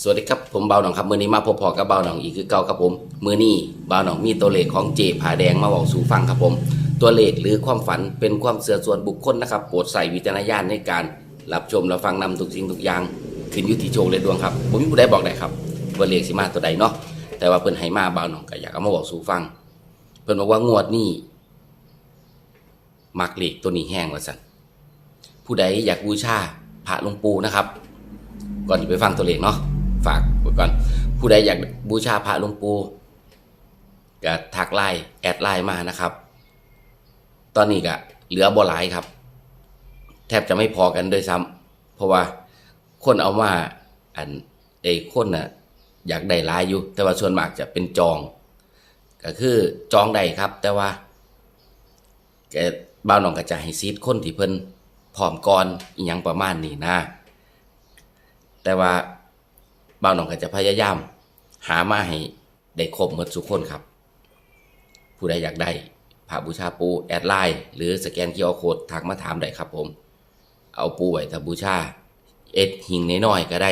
สวัสดีครับผมเบาหนองครับมือนี้มาพบพอกับเบาหนองอีกคือเก่าครับผมมือนี้เบาหนองมีตัวเลขของเจผาแดงมาบอกสู่ฟังครับผม ตัวเลขหรือความฝันเป็นความเสื่อส่วนบุคคลนะครับโปรดใส่วิจารณญาณในการ รับชมรับฟังนำทุกสิ่งทุกอย่างขึ้นยู่ที่โชคและดวงครับผมมีผู้ใดบอกได้ครับว่าเลขสิมาตัวใดเนาะแต่ว่าเพิ่นให้มาเบาหนองก็อยากเอามาบอกสู่ฟัง เพิ่นบอกว่างวดนี้มักเลขตัวนี้แห้งว่าสั่นผู้ใดอยากบูชาพระหลวงปู่นะครับ ก่อนจะไปฟังตัวเลขเนาะ ฝากไว้ก่อนผู้ใดอยากบูชาพระหลวงปู่ก็ทักไลน์แอดไลน์มานะครับ ตอนนี้ก็เหลือบ่หลายครับ แทบจะไม่พอกันด้วยซ้ำเพราะว่าคนเอามาอันไอ้คนน่ะอยากได้หลายอยู่ แต่ว่าส่วนมากจะเป็นจอง ก็คือจองได้ครับ แต่ว่าแกบ้าวน้องก็จะให้ซีดคนที่เพิ่นพร้อมก่อนอีหยังประมาณนี้นะ แต่ว่า บ่าวหนองก็จะพยายาม หามาให้ได้ครบหมดทุกคนครับ ผู้ใดอยากได้พระบูชาปูแอดไลน์หรือสแกนคิวอร์โคดทักมาถามได้ครับผม เอาปูไว้ถ้าบูชาเอ็ดหิงน้อยๆก็ได้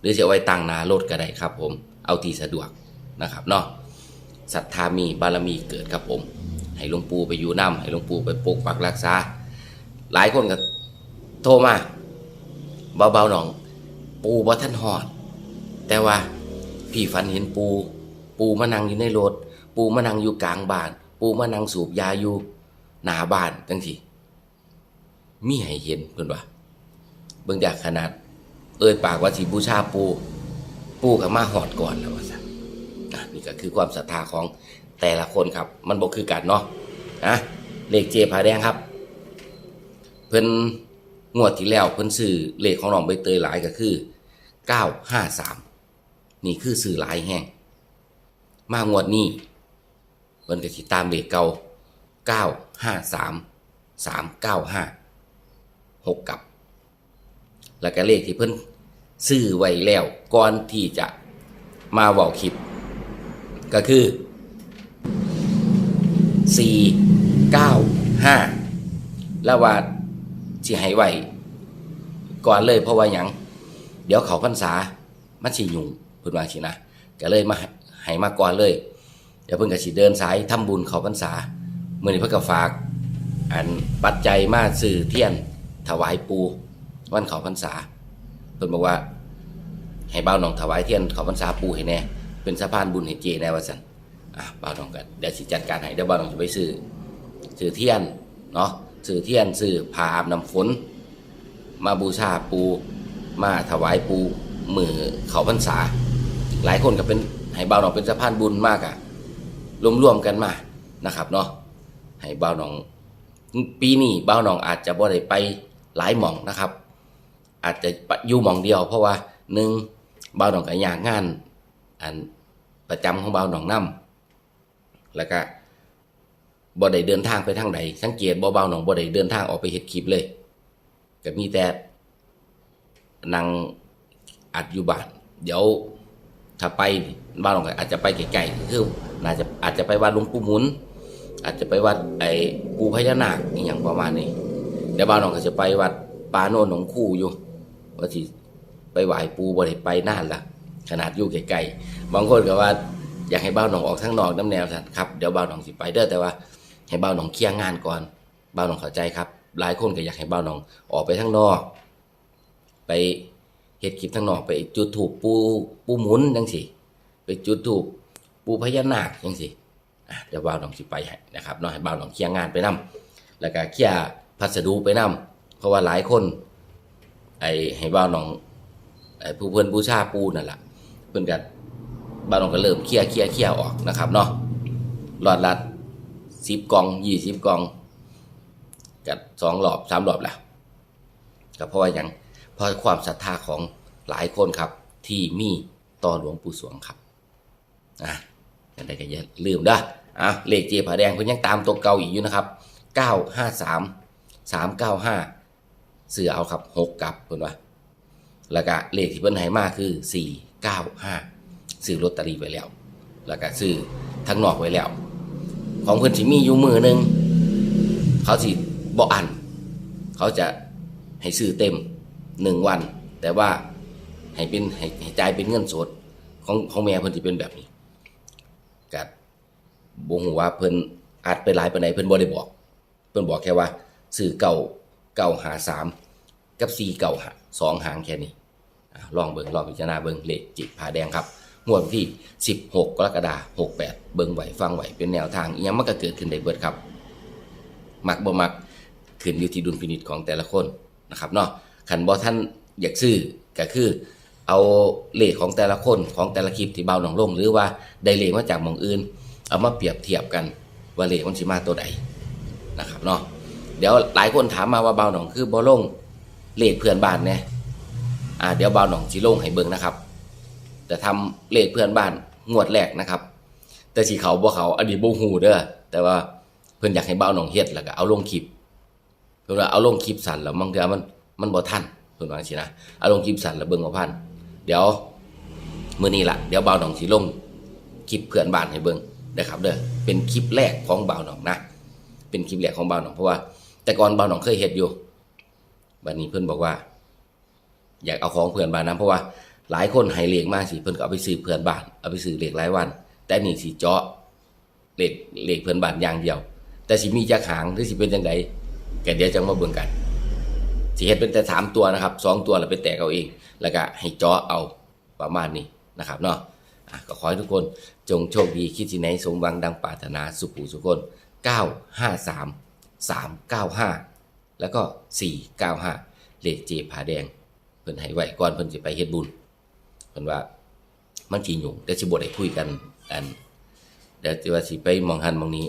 หรือจะเอาไว้ตั้งนารถก็ได้ครับผม เอาที่สะดวกนะครับเนาะศรัทธามีบารมีเกิดครับผม ให้หลวงปู่ไปอยู่น้ำให้หลวงปู่ไปปกปักรักษา หลายคนก็โทรมาเบาๆหน่อง ปูบ่ท่านหอด แต่ว่าพี่ฝันเห็นปู ปูมานั่งอยู่ในรถปูมานั่งอยู่กลางบ้าน ปูมานั่งสูบยาอยู่หน้าบ้านจังสิมีให้เห็นเพิ่นว่าเบิ่งจากขนาด เอ่ยปากว่าสิบูชาปู ปูก็มาหอดก่อนแล้วว่าซั่นอะนี่ก็คือความศรัทธาของแต่ละคนครับ มันบ่คือกันเนาะนะเลขเจผาแดงครับ เพิ่นงวดที่แล้วเพิ่นซื้อเลขของน้องใบเตยหลายก็คือ953 นี่คือซื้อหลายแห้งมางวดนี้เพิ่นก็สิตามเลขเก่า953 395 6กับ แล้วก็เลขที่เพิ่นซื้อไว้แล้วก่อนที่จะมาเว้าคลิป ก็คือ495แล้วว่าสิให้ไว้ก่อนเลยเพราะว่าหยัง เดี๋ยวเขาพรรษามันสิยุ่ง เพิ่นว่าสินะก็เลยมาให้มาก่อนเลยเดี๋ยวเพิ่นก็สิเดินสายทำบุญเขาพรรษามื้อนี้เพิ่นก็ฝาก อันปัจจัยมาซื้อเทียน ถวายปูวันเขาพรรษาเพิ่นบอกว่า ให้บ่าวน้องถวายเทียนเขาพรรษาปูให้แน่เป็นสะพานบุญให้เจแน่ว่าซั่นอะบ่าวน้องก็เดี๋ยวสิจัดการให้เดี๋ยวบ่าวน้องจะไปซื้อซื้อเทียนเนาะซื้อเทียนซื้อผ้าอาบน้ำฝน มาบูชาปู มาถวายปูมือเขาพรรษา หลายคนก็เป็นให้บ่าวน้องเป็นสะพานบุญมากอะรวมๆกันมานะครับเนาะให้บ่าวน้องปีนี้บ่าวน้องอาจจะบ่ได้ไปหลายหม่องนะครับ อาจจะอยู่หม่องเดียว เพราะว่าหนึ่งบ่าวน้องก็อยากงาน อันประจำของบ่าวน้องนํแล้วก็บ่ได้เดินทางไปทางใดสังเกตบ่บ่าวน้องบ่ได้เดินทางออกไปเฮ็ดคลิปเลยก็มีแต่นั่งอัดอยู่บ้านเดี๋ยว ถ้าไปบ้านหลวงอาจจะไปไกลๆคือน่าจะอาจจะไปวัดหลวงปู่หมุน อาจจะไปวัดไอ้ปูพญานาคอย่างประมาณนี้เดี๋ยวบ้านหลวงก็จะไปวัดปาโนนหนองคู่อยู่ว่าที่ไปไหว้ปูบ่ได้ไปนานละขนาดอยู่ไกลๆบางคนก็ว่าอยากให้บ้านหนองออกทั้งนอกน้ำแนวสัตว์ครับเดี๋ยวบ้านหนองสิไปเด้อแต่ว่าให้บ้านหนองเคลียร์งานก่อนบ้านหนองเข้าใจครับหลายคนก็อยากให้บ้านหนองออกไปข้งนอก ไป เฮ็ดคลิปข้างนอกไปจุดถูกปูปูหมุนจังสิไปจุดถูกปูพญานาคจังสิอะเดี๋ยวบ้านหนองสิไปให้นะครับเนาะให้บ้านหนองเคลียร์งานไปนํแล้วก็เคลียร์พัสดุไปนํเพราะว่าหลายคน ไอ้ให้บ้านหนองไอ้ผู้เพิ่อนบูชาปูนั่นแหละเพิ่อนก็บ้านหนองก็เริ่มเคลียร์เคลียร์เคลียร์ออกนะครับเนาะรอดลัดสิบกองยี่สิบกอง กัสองรอบสามรอบแล้วก็เพราะว่าหยัง เพราะความศรัทธาของหลายคนครับ ที่มีต่อหลวงปู่สวงครับอะยังไงก็อย่าลืมนะอะเลขเจผาแดงเพิ่นยังตามตัวเก่าอีกอยู่นะครับ 953 395เสือเอาครับ6กลับเพิ่นว่าแล้วก็เลขที่เพิ่นให้มาคือ 495ซื้อลอตเตอรี่ไว้แล้ว แล้วก็ซื้อทั้งนอกไว้แล้ว ของเพิ่นสิมีอยู่มือหนึง เขาสิบ่อัน เขาจะให้ซื้อเต็ม หนึ่งวัน แต่ว่าให้เป็นให้ให้จ่ายเป็นเงินสดของของแม่เพิ่นสิเป็นแบบนี้ก็บ่ฮู้ว่าเพิ่นอาจไปหลายปานใดเพิ่นบ่ได้บอก เพิ่นบอกแค่ว่าซื้อเก่าเก่าหาสามกับ4เก่าหาสองหางแค่นี้อะลองเบิ่งลองพิจารณาเบิ่งเลขจิตผาแดงครับงวดที่ 16 กรกฎาคม68 เบิ่งไหวฟังไหวเป็นแนวทางอีหยังมันก็เกิดขึ้นได้เบิดครับ มักบ่มักขึ้นอยู่ที่ดุลพินิจของแต่ละคนนะครับเนาะ คันบ่ท่านอยากซื้อก็คือ เอาเลขของแต่ละคนของแต่ละคลิปที่เบาหนองลงหรือว่าได้เลขมาจากมองอื่น เอามาเปรียบเทียบกันว่าเลขมันสิมาตัวใดนะครับเนาะเดี๋ยวหลายคนถามมาว่าเบาหนองคือบ่ลงเลขเพื่อนบ้านแน่อ่าเดี๋ยวเบาหนองสิลงให้เบิ่งนะครับ แต่ทำเลขเพื่อนบ้านงวดแรกนะครับ แต่สิเขาบ่เขาอันนี้บ่ฮู้เด้อแต่ว่าเพิ่อนอยากให้เบาหนองเฮ็ดแล้วก็เอาลงคลิปเพิ่นว่าเอาลงคลิปสั่นแล้วบางเทื่อมัน มันบ่ทันเพิ่นว่าจังซี่นะอาลงคลิปสั่นแล้วเบิ่งบ่พันเดี๋ยวมื้อนี้ล่ะเดี๋ยวเบาหนองสิลงคลิปเพื่อนบ้านให้เบิ่งนะครับเด้อเป็นคลิปแรกของเบาหนองนะ เป็นคลิปแรกของเบาหนองเพราะว่า แต่ก่อนเบาหนองเคยเฮ็ดอยู่บัดนี้เพิ่นบอกว่า อยากเอาของเพื่อนบ้านนะเพราะว่าหลายคนให้เลขมาสิเพิ่นก็เอาไปซื้อเพื่อนบ้านเอาไปซื้อเลขรายวัน แต่นี่สิเจาะเลขเลขเพื่อนบ้านอย่างเดียว แต่สิมีจักหางหรือสิเป็นจังไดก็เดี๋ยวจะมาเบิ่งกัน สิเฮ็ดเป็นแต่สามตัวนะครับสองตัวแล้วไปแตกเอาเอง แล้วก็ให้จาะเอาประมาณนี้นะครับเนาะก็ขอให้ทุกคนจงโชคดีคิดที่ไหนสมหวังดังปรารถนาสุขุสุคน 953 395 แล้วก็ 495 เลขเจผาแดง เพิ่นให้ไว้ก่อนเพิ่นสิไปเฮ็ดบุญเพิ่นว่ามันสิยุ่งเดี๋ยวสิบ่ได้คุยกันอันเดี๋ยวสิว่าสิไปมองหันมองนี้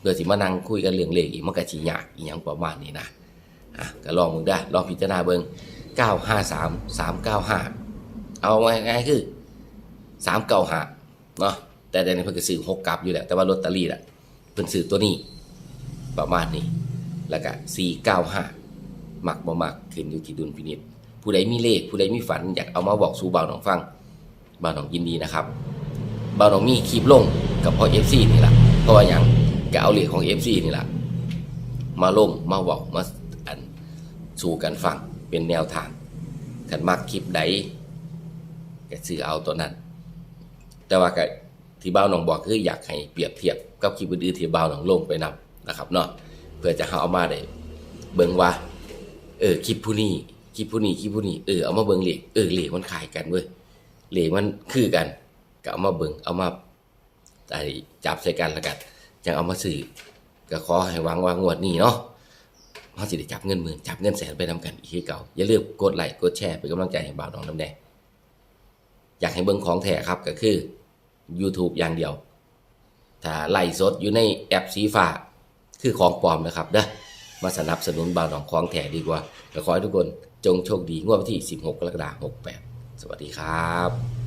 เพื่อสิมานั่งคุยกันเรื่องเลขอีกมันก็สิยากอีหยังประมาณนี้นะ อะก็ลองมึงได้ลองพิจารณาเบิง953 395 เอาง่ายคือ 395เนาะแต่แต่ในเพิ่นก็ซื้อ6กลับอยู่แหละแต่ว่าลอตเตอรี่น่ะเพิ่นซื้อตัวนี้ ประมาณนี้ แล้วก็495มักบ่มักขึ้นอยู่ที่ดุลพินิจผู้ใดมีเลขผู้ใดมีฝัน อยากเอามาบอกสู่บ่าวหนองฟังบ่าวหนองยินดีนะครับบ่าวหนองมีคลิปลงกับพ่อ FC นี่แหละเพราะว่าหยังก็เอาเลขของ FC นี่แหละมาลงมาบอกมา สู่กันฟังเป็นแนวทางคันมักคลิปใดก็ซื้อเอาตัวนั้น แต่ว่าก็ที่บ่าวหนองบอกคืออยากให้เปรียบเทียบกับคลิปอื่นๆที่บ่าวหนองลงไปนํนะครับเนาะเพื่อจะหาเอามาได้เบิ่งว่า เออคลิปผู้นี้คลิปผู้นี้คลิปผู้นี้เออเอามาเบิ่งเหล็กเออเหล็กมันขายกันเว้ยเหล็กมันคือกันก็เอามาเบิ่งเอามาจับใส่กันแล้วกันจังเอามาซื้อก็ขอให้หวังว่างวดนี้เนาะ เฮาสิได้จับเงินหมื่นจับเงินแสนไปนำกันอีกคือเก่าอย่าลืมกดไลค์กดแชร์เป็นกำลังใจให้บ่าวน้องน้ำแดงอยากให้เบิ่งของแท้ครับก็คือ YouTube อย่างเดียว ถ้าไล่สดอยู่ในแอปสีฟ้าคือของปลอมนะครับเด้อมาสนับสนุนบ่าวหนองคลองแถดีกว่าขอให้ทุกคนจงโชคดีงวดวันที่ 16 กรกฎาคม68 สวัสดีครับ